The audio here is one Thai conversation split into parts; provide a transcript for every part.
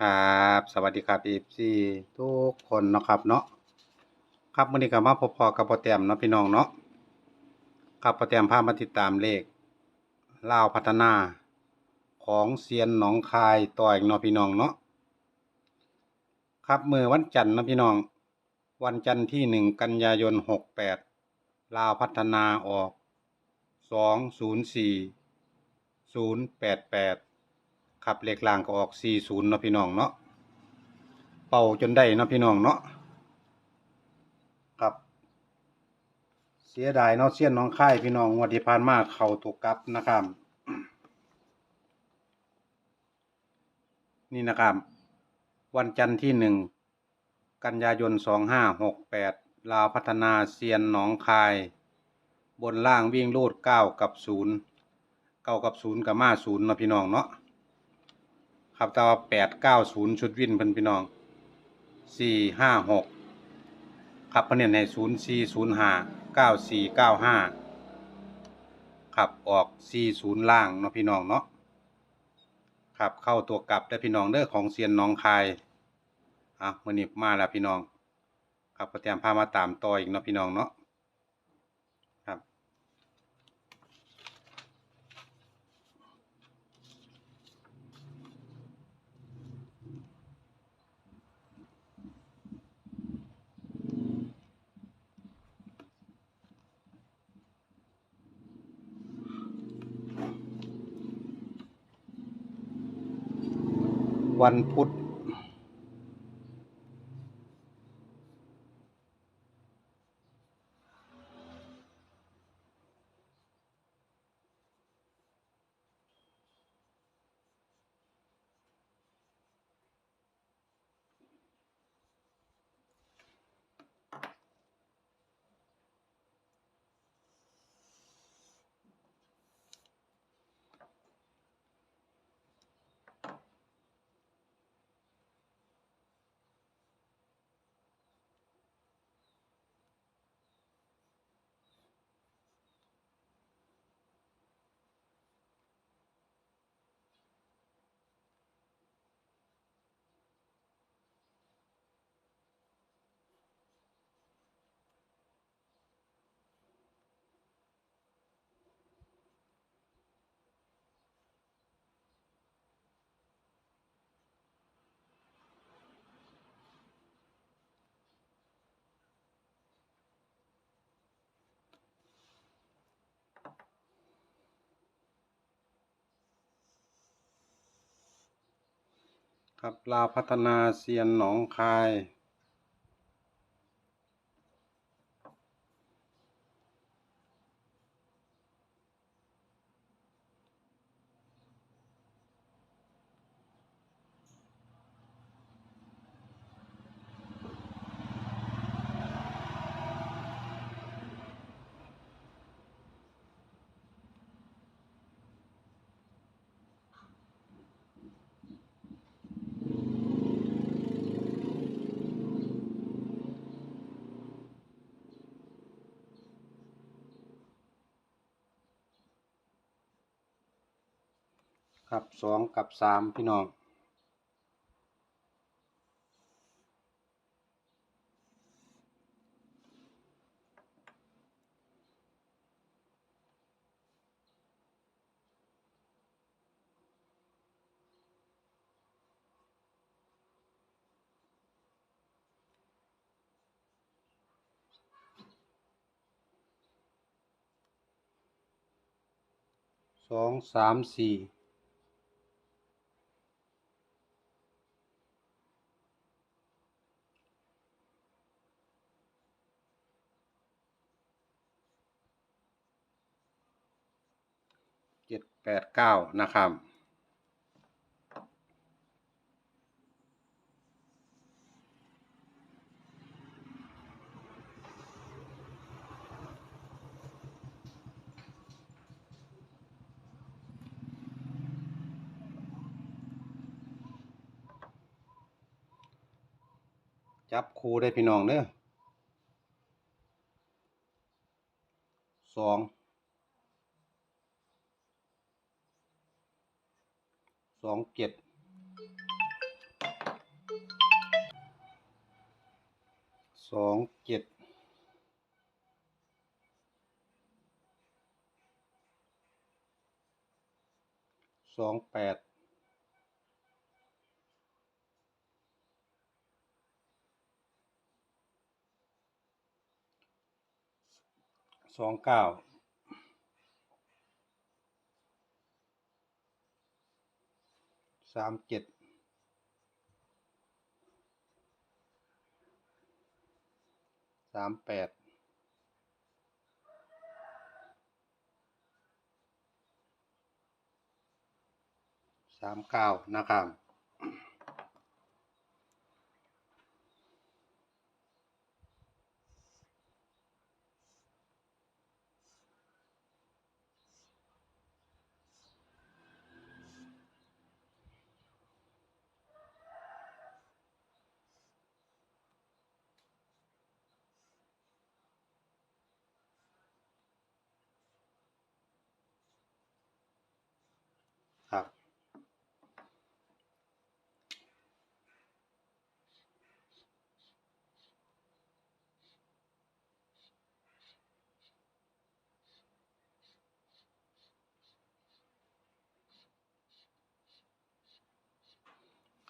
ครับ สวัสดีครับ FC ทุกคนเนาะครับเนาะครับมื้อนี้ก็มาพบพอกับพอแตมเนาะพี่น้องเนาะครับพอแตมพามาติดตามเลขลาวพัฒนาของเซียนหนองคายต่ออีกเนาะพี่น้องเนาะครับมื้อวันจันทร์เนาะพี่น้อง วันจันทร์ที่หนึ่งกันยายนหกแปดลาวพัฒนาออกสองศูนย์สี่ศูนย์แปดแปด ครับเลขล่างก็ออก40เนาะพี่น้องเนาะเป่าจนได้เนาะพี่น้องเนาะครับ เสียดายเนาะเสี้ยนน้องค่ายพี่น้องงวดที่ผ่านมาเข้าตกกลับนะครับนี่นะครับ วันจันทร์ที่หนึ่งกันยายน2568ลาวพัฒนาเซียนหนองคาย บนล่างวิ่งโลด9กับ0 9กับ0กับมา0เนาะพี่น้องเนาะ ครับแต่ว่าแปดเก้าศูนย์ชุดวินเพิ่นพี่น้องสี่ห้าหกครับเพิ่นเน้นให้ศูนย์สี่ศูนย์ห้าเก้าสี่เก้าห้าครับออกสี่ศูนย์ล่างเนาะพี่น้องเนาะครับเข้าตัวกลับได้อพี่น้องเด้อของเซียนน้องคายอะมื้อนี้มาแล้วพี่น้อง ครับก็เตรียมพามาตามต่ออีกเนาะพี่น้องเนาะ วันพุธ ครับลาวพัฒนาเซียนหนองคาย ครับสองกับสามพี่น้องสองสามสี่ จ็ดแปดเก้านะครับ จับคู่ได้พี่น้องเด้อสอง สองเจ็ดสองเจ็ดสองแปดสองเก้า สามเจ็ดสามแปดสามเก้านะครับ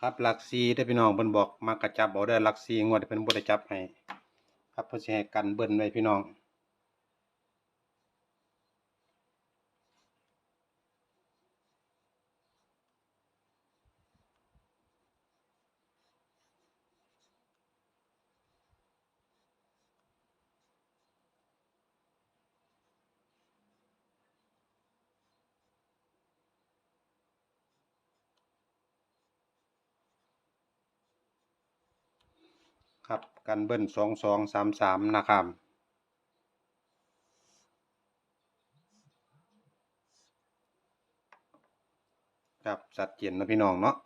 ครับหลักซีได้พี่น้องเพิ่นบอกมากระจับเอาได้หลักซีงวดเพิ่นบ่ได้จับให้ครับเพิ่นสิให้กันเบิ้นไว้พี่น้อง ครับกันเบิ้ลสองสองสามสามนะครับครับสัดเจนเนาะพี่น้องเนาะ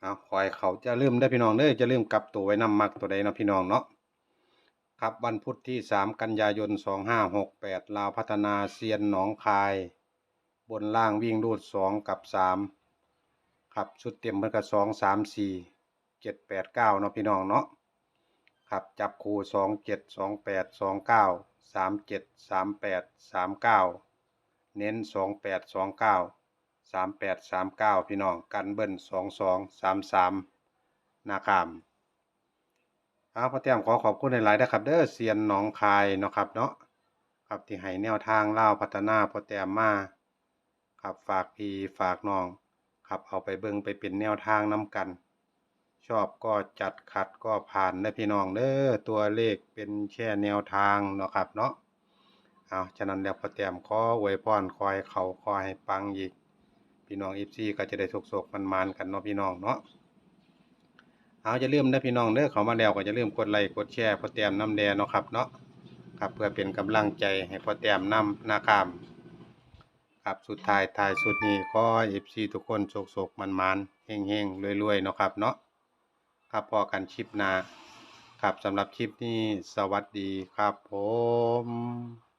เอาคอยเขาจะลืมได้พี่น้องเด้อจะลืมกลับตัวไว้นำมักตัวใดนะพี่น้องเนาะครับวันพุธที่สามกันยายนสองห้าหกแปดลาวพัฒนาเซียนหนองคาย บนล่างวิ่งรูดสองกับสามครับชุดเต็มเพิ่นก็สองสามสี่ เจ็ดแปดเก้าเนาะพี่น้องเนาะครับจับคู่สองเจ็ดสองแปดสองเก้าสามเจ็ดสามแปดสามเก้าเน้นสองแปดสองเก้าสามแปดสามเก้าพี่น้องกันเบิ้ลสองสองสามสามนะครับเอาพ่อแต้มขอขอบคุณหลายๆนะครับเด้อเซียนหนองคายเนาะครับเนาะครับที่ให้แนวทางเล่าพัฒนาพ่อแต้มมาครับฝากพี่ฝากน้องครับเอาไปเบิ่งไปเป็นแนวทางน้ำกัน ชอบก็จัดขัดก็ผ่านนะพี่น้องเด้อตัวเลขเป็นแค่แนวทางเนาะครับเนาะเอาฉะนั้นแล้วพอแต้มขออวยพรคอยเขาคอยให้ปังอีก พี่น้องอีซีก็จะได้สุกๆมันมานๆกันเนาะพี่น้องเนาะเอาจะลืมนะพี่น้องเด้อเขามาแล้วก็จะลืมกดไลค์กดแชร์พอแต้มน้ำแดงเนาะครับเนาะครับเพื่อเป็นกำลังใจให้พอแต้มน้ำนะครับครับสุดท้ายท้ายสุดนี้ขอเอฟซีทุกคนโศกๆมันๆเฮงๆรวยๆเนาะครับเนาะ ครับพอกันชิปนา ครับสำหรับคลิปนี้สวัสดีครับผม